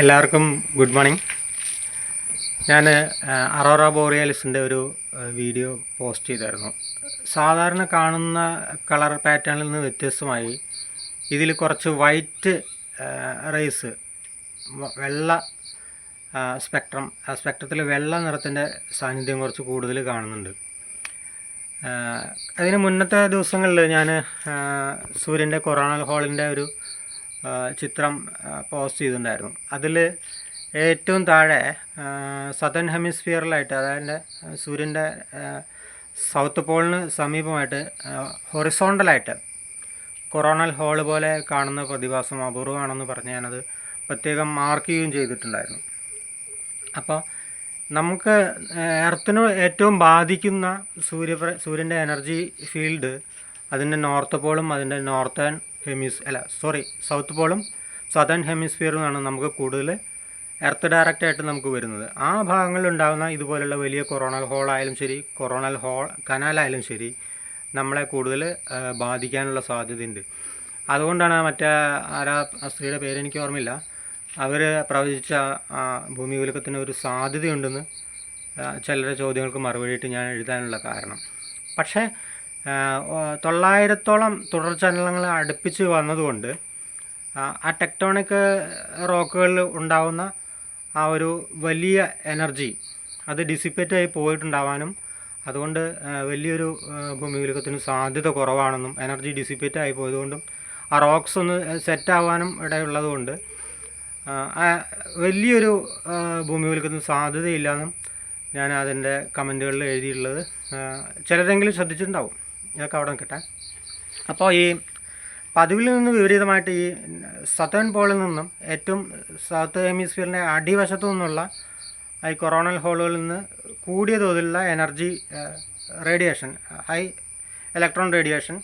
എല്ലാവർക്കും good morning. ഞാൻ അറോറ ബോറിയാലിസിന്റെ ഒരു വീഡിയോ പോസ്റ്റ് ചെയ്തായിരുന്നു. സാധാരണ കാണുന്ന കളർ പാറ്റേണിൽ നിന്ന് വ്യത്യസ്തമായി ഇതിൽ കുറച്ച് വൈറ്റ് റേസ് വെള്ള സ്പെക്ട്രം സ്പെക്ട്രത്തിൽ വെള്ള നിറത്തിന്റെ സാന്നിധ്യം കുറച്ച് കൂടുതൽ കാണുന്നുണ്ട്. അതിന് മുന്നത്തെ ദിവസങ്ങളിൽ ഞാൻ സൂര്യന്റെ കൊറോണൽ ഹോളിന്റെ ഒരു ചിത്രം പോസ്റ്റ് ചെയ്തിട്ടുണ്ടായിരുന്നു. അതിൽ ഏറ്റവും താഴെ സതേൺ ഹെമിസ്ഫിയറിലായിട്ട് അതായത് സൂര്യന്റെ സൗത്ത് പോളിന് സമീപമായിട്ട് ഹൊറിസോണ്ടലായിട്ട് കൊറോണൽ ഹോൾ പോലെ കാണുന്ന പ്രതിഭാസം അപൂർവമാണെന്ന് പറഞ്ഞ് ഞാനത് പ്രത്യേകം മാർക്ക് ചെയ്യുകയും ചെയ്തിട്ടുണ്ടായിരുന്നു. അപ്പോൾ നമുക്ക് എർത്തിന് ഏറ്റവും ബാധിക്കുന്ന സൂര്യ സൂര്യന്റെ എനർജി ഫീൽഡ് അതിന്റെ നോർത്ത് പോളും അതിന്റെ നോർത്തേൺ ഹെമിസ് അല്ല സോറി സൗത്ത് പോളും സദേൺ ഹെമിസ്ഫിയറുമാണ് നമുക്ക് കൂടുതൽ എർത്ത് ഡയറക്റ്റ് ആയിട്ട് നമുക്ക് വരുന്നത്. ആ ഭാഗങ്ങളിൽ ഉണ്ടാകുന്ന ഇതുപോലുള്ള വലിയ കൊറോണൽ ഹോൾ ആയാലും ശരി കൊറോണൽ ഹോൾ കനാലായാലും ശരി നമ്മളെ കൂടുതൽ ബാധിക്കാനുള്ള സാധ്യതയുണ്ട്. അതുകൊണ്ടാണ് മറ്റേ ആരാ സ്ത്രീയുടെ പേരെനിക്ക് ഓർമ്മയില്ല. അവർ പ്രവചിച്ച ഭൂമി ഉലക്കത്തിന് ഒരു സാധ്യതയുണ്ടെന്ന് ചിലരുടെ ചോദ്യങ്ങൾക്ക് മറുപടിയിട്ട് ഞാൻ എഴുതാനുള്ള കാരണം. പക്ഷേ ആ, തുടർ ചലനങ്ങൾ അടുപ്പിച്ച് വന്നതുകൊണ്ട് ആ, ടെക്ടോണിക് റോക്കുകളിൽ ഉണ്ടാകുന്ന ആ ഒരു വലിയ എനർജി അത് ഡിസിപ്പേറ്റ് ആയി പോയിട്ടുണ്ടാവാനും അതുകൊണ്ട് വലിയൊരു ഭൂമികുലുക്കത്തിന് സാധ്യത കുറവാണെന്നും എനർജി ഡിസിപ്പേറ്റ് ആയി പോയതുകൊണ്ടും ആ റോക്സ് ഒന്ന് സെറ്റ് ആവാനും ഇടയുള്ളതുകൊണ്ട് വലിയൊരു ഭൂമികുലുക്കത്തിന് സാധ്യതയില്ലെന്നും ഞാൻ അതിന്റെ കമന്റുകളിൽ എഴുതിയിട്ടുള്ളത് ചിലരെങ്കിലും ശ്രദ്ധിച്ചിട്ടുണ്ടാവും. ഇതൊക്കെ അവിടെ നിൽക്കട്ടെ അപ്പോൾ ഈ പതിവിൽ നിന്ന് വിപരീതമായിട്ട് ഈ സത്തേൺ പോളിൽ നിന്നും ഏറ്റവും സൗത്ത് ഹെമിസ്ഫിയറിന്റെ അടിവശത്തു നിന്നുള്ള ഈ കൊറോണൽ ഹോളുകളിൽ നിന്ന് കൂടിയ തോതിലുള്ള energy radiation high electron radiation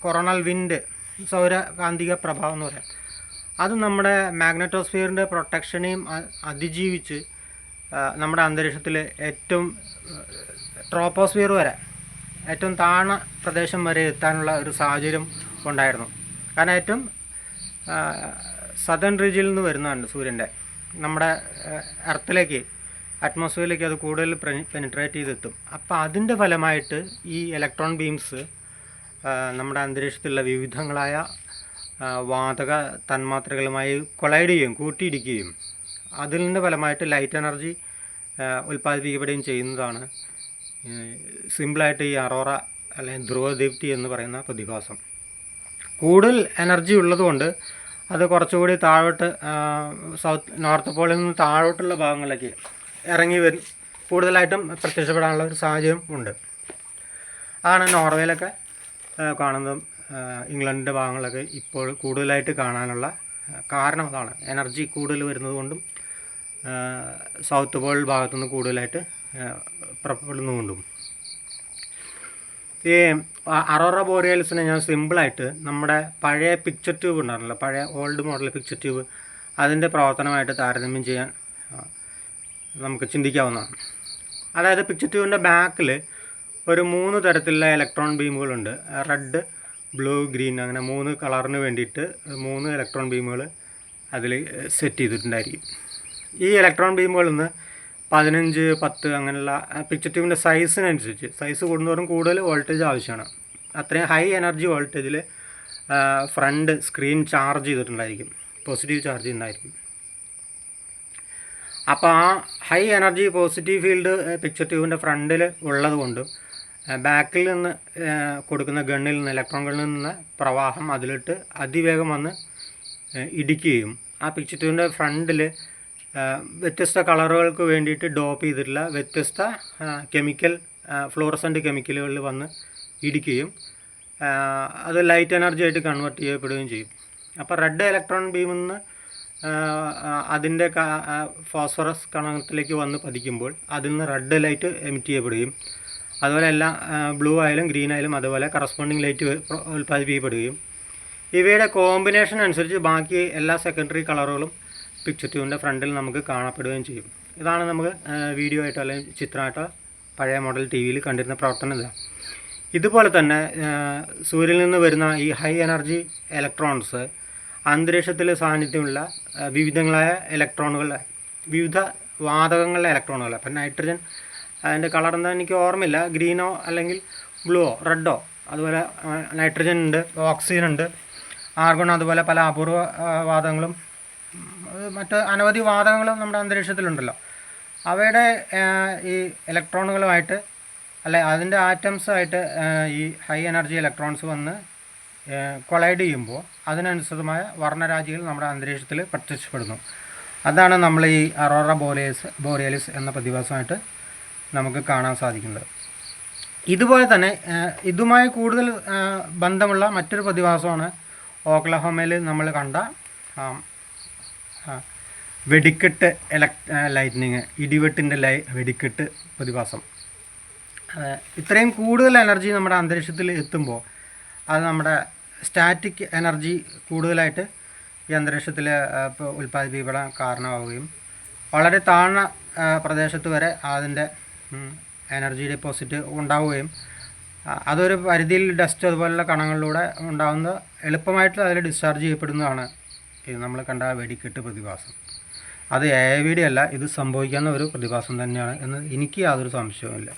coronal wind സൗരകാന്തിക പ്രഭാവം എന്ന് പറയാം. അത് നമ്മുടെ മാഗ്നറ്റോസ്ഫിയറിന്റെ പ്രൊട്ടക്ഷനെയും അതിജീവിച്ച് നമ്മുടെ അന്തരീക്ഷത്തിൽ ഏറ്റവും ട്രോപ്പോസ്ഫിയർ വരെ ഏറ്റവും താണ പ്രദേശം വരെ എത്താനുള്ള ഒരു സാഹചര്യം ഉണ്ടായിരുന്നു. കാരണം ഏറ്റവും സദൺ റീജിയനിൽ നിന്ന് വരുന്നതാണ് സൂര്യന്റെ. നമ്മുടെ എർത്തിലേക്ക് അറ്റ്മോസ്ഫിയറിലേക്ക് അത് കൂടുതൽ പെനിട്രേറ്റ് ചെയ്തെത്തും. അപ്പോൾ അതിന്റെ ഫലമായിട്ട് ഈ ഇലക്ട്രോൺ ബീംസ് നമ്മുടെ അന്തരീക്ഷത്തിലുള്ള വിവിധങ്ങളായ വാതക തന്മാത്രകളുമായി കൊളൈഡ് ചെയ്യും കൂട്ടിയിടിക്കുകയും അതിന്റെ ഫലമായിട്ട് ലൈറ്റ് എനർജി ഉൽപ്പാദിപ്പിക്കപ്പെടുകയും ചെയ്യുന്നതാണ് സിമ്പിളായിട്ട് ഈ അറോറ അല്ലെങ്കിൽ ധ്രുവദീപ്തി എന്ന് പറയുന്ന പ്രതിഭാസം. കൂടുതൽ എനർജി ഉള്ളതുകൊണ്ട് അത് കുറച്ചുകൂടി താഴോട്ട് സൗത്ത് നോർത്ത് പോളിൽ നിന്ന് താഴോട്ടുള്ള ഭാഗങ്ങളിലേക്ക് ഇറങ്ങി വരും. കൂടുതലായിട്ടും പ്രത്യക്ഷപ്പെടാനുള്ള ഒരു സാഹചര്യം ഉണ്ട്. അതാണ് നോർവേയിലൊക്കെ കാണുന്നതും ഇംഗ്ലണ്ടിന്റെ ഭാഗങ്ങളൊക്കെ ഇപ്പോൾ കൂടുതലായിട്ട് കാണാനുള്ള കാരണം അതാണ്. എനർജി കൂടുതൽ വരുന്നത് കൊണ്ടും സൗത്ത് പോൾ ഭാഗത്തുനിന്ന് കൂടുതലായിട്ട് പുറപ്പെടുന്നതുകൊണ്ടും ഈ അറോറ ബോറിയൽസിനെ ഞാൻ സിമ്പിളായിട്ട് നമ്മുടെ പഴയ പിക്ചർ ട്യൂബ് ഉണ്ടായിരുന്നല്ലോ പഴയ ഓൾഡ് മോഡൽ പിക്ചർ ട്യൂബ് അതിന്റെ പ്രവർത്തനമായിട്ട് താരതമ്യം ചെയ്യാൻ നമുക്ക് ചിന്തിക്കാവുന്നതാണ്. അതായത് പിക്ചർ ട്യൂബിന്റെ ബാക്കിൽ ഒരു മൂന്ന് തരത്തിലുള്ള ഇലക്ട്രോൺ ബീമുകളുണ്ട് റെഡ് ബ്ലൂ ഗ്രീൻ അങ്ങനെ മൂന്ന് കളറിന് വേണ്ടിയിട്ട് മൂന്ന് ഇലക്ട്രോൺ ബീമുകൾ അതിൽ സെറ്റ് ചെയ്തിട്ടുണ്ടായിരിക്കും. ഈ ഇലക്ട്രോൺ ബീമുകളിൽ നിന്ന് പതിനഞ്ച് പത്ത് അങ്ങനെയുള്ള പിക്ചർ ട്യൂബിന്റെ സൈസിനനുസരിച്ച് സൈസ് കൂടുന്നതോറും കൂടുതൽ വോൾട്ടേജ് ആവശ്യമാണ്. അത്രയും ഹൈ എനർജി വോൾട്ടേജിൽ ഫ്രണ്ട് സ്ക്രീൻ ചാർജ് ചെയ്തിട്ടുണ്ടായിരിക്കും. പോസിറ്റീവ് ചാർജ് ഉണ്ടായിരിക്കും. അപ്പോൾ ആ high energy positive field picture ട്യൂബിന്റെ ഫ്രണ്ടിൽ ഉള്ളത് കൊണ്ടും ബാക്കിൽ നിന്ന് കൊടുക്കുന്ന ഗണ്ണിൽ നിന്ന് ഇലക്ട്രോൺ ഗണ്ണിൽ നിന്ന് പ്രവാഹം അതിലിട്ട് അതിവേഗം വന്ന് ഇടിക്കുകയും ആ പിക്ചർ ട്യൂബിന്റെ ഫ്രണ്ടിൽ വ്യത്യസ്ത കളറുകൾക്ക് വേണ്ടിയിട്ട് ഡോപ്പ് ചെയ്തിട്ടുള്ള വ്യത്യസ്ത കെമിക്കൽ ഫ്ലോറസന്റ് കെമിക്കലുകളിൽ വന്ന് ഇടിക്കുകയും അത് ലൈറ്റ് എനർജി ആയിട്ട് കൺവേർട്ട് ചെയ്യപ്പെടുകയും ചെയ്യും. അപ്പോൾ റെഡ് ഇലക്ട്രോൺ ബീമിൽ നിന്ന് അതിന്റെ ഫോസ്ഫറസ് കണത്തിലേക്ക് വന്ന് പതിക്കുമ്പോൾ അതിൽ നിന്ന് റെഡ് ലൈറ്റ് എമിറ്റ് ചെയ്യപ്പെടുകയും അതുപോലെ എല്ലാ ബ്ലൂ ആയാലും ഗ്രീൻ ആയാലും അതുപോലെ കറസ്പോണ്ടിങ് ലൈറ്റ് ഉൽപ്പാദിപ്പിക്കപ്പെടുകയും. ഇവയുടെ കോമ്പിനേഷൻ അനുസരിച്ച് ബാക്കി എല്ലാ സെക്കൻഡറി കളറുകളും പിക്ചർ ട്യൂബിന്റെ ഫ്രണ്ടിൽ നമുക്ക് കാണപ്പെടുകയും ചെയ്യും. ഇതാണ് നമുക്ക് വീഡിയോ ആയിട്ടോ അല്ലെങ്കിൽ ചിത്രമായിട്ടോ പഴയ മോഡൽ ടി വിയിൽ കണ്ടിരുന്ന പ്രവർത്തനം ഇതാണ് ഇതുപോലെ തന്നെ സൂര്യനിൽ നിന്ന് വരുന്ന ഈ ഹൈ എനർജി ഇലക്ട്രോൺസ് അന്തരീക്ഷത്തിൽ സാന്നിധ്യമുള്ള വിവിധങ്ങളായ ഇലക്ട്രോണുകളുടെ വിവിധ വാതകങ്ങളിലെ ഇലക്ട്രോണുകൾ അപ്പം നൈട്രജൻ അതിന്റെ കളർ എന്താ എനിക്ക് ഓർമ്മയില്ല. ഗ്രീനോ അല്ലെങ്കിൽ ബ്ലൂവോ റെഡോ അതുപോലെ നൈട്രജൻ ഉണ്ട് ഓക്സിജൻ ഉണ്ട് ആർഗോൺ അതുപോലെ പല അപൂർവ വാതകങ്ങളും മറ്റ് അനവധി വാതകങ്ങളും നമ്മുടെ അന്തരീക്ഷത്തിലുണ്ടല്ലോ. അവയുടെ ഈ ഇലക്ട്രോണുകളുമായിട്ട് അല്ലെ അതിന്റെ ആറ്റംസുമായിട്ട് ഈ ഹൈ എനർജി ഇലക്ട്രോൺസ് വന്ന് കൊളൈഡ് ചെയ്യുമ്പോൾ അതിനനുസൃതമായ വർണരാജികൾ നമ്മുടെ അന്തരീക്ഷത്തിൽ പ്രത്യക്ഷപ്പെടുന്നു. അതാണ് നമ്മൾ ഈ അറോറ ബോറിയസ് ബോറിയലിസ് എന്ന പ്രതിഭാസമായിട്ട് നമുക്ക് കാണാൻ സാധിക്കുന്നത്. ഇതുപോലെ തന്നെ ഇതുമായി കൂടുതൽ ബന്ധമുള്ള മറ്റൊരു പ്രതിഭാസമാണ് ഓക്ലഹോമയിൽ നമ്മൾ കണ്ട വെടിക്കെട്ട് ഇലക് ലൈറ്റ്നിങ് ഇടിവെട്ടിന്റെ ലൈ വെടിക്കെട്ട് പ്രതിഭാസം. ഇത്രയും കൂടുതൽ എനർജി നമ്മുടെ അന്തരീക്ഷത്തിൽ എത്തുമ്പോൾ അത് നമ്മുടെ സ്റ്റാറ്റിക് എനർജി കൂടുതലായിട്ട് ഈ അന്തരീക്ഷത്തിൽ ഉൽപ്പാദിപ്പിക്കപ്പെടാൻ കാരണമാവുകയും വളരെ താഴ്ന്ന പ്രദേശത്ത് വരെ അതിന്റെ എനർജി ഡെപ്പോസിറ്റ് ഉണ്ടാവുകയും അതൊരു പരിധിയിൽ ഡസ്റ്റ് അതുപോലുള്ള കണങ്ങളിലൂടെ ഉണ്ടാകുന്ന എളുപ്പമായിട്ട് അതിൽ ഡിസ്ചാർജ് ചെയ്യപ്പെടുന്നതാണ് നമ്മൾ കണ്ട വെടിക്കെട്ട് പ്രതിഭാസം. അത് എ വി ഡി അല്ല ഇത് സംഭവിക്കാവുന്ന ഒരു പ്രതിഭാസം തന്നെയാണ് എന്ന് എനിക്ക് യാതൊരു സംശയവുമില്ല.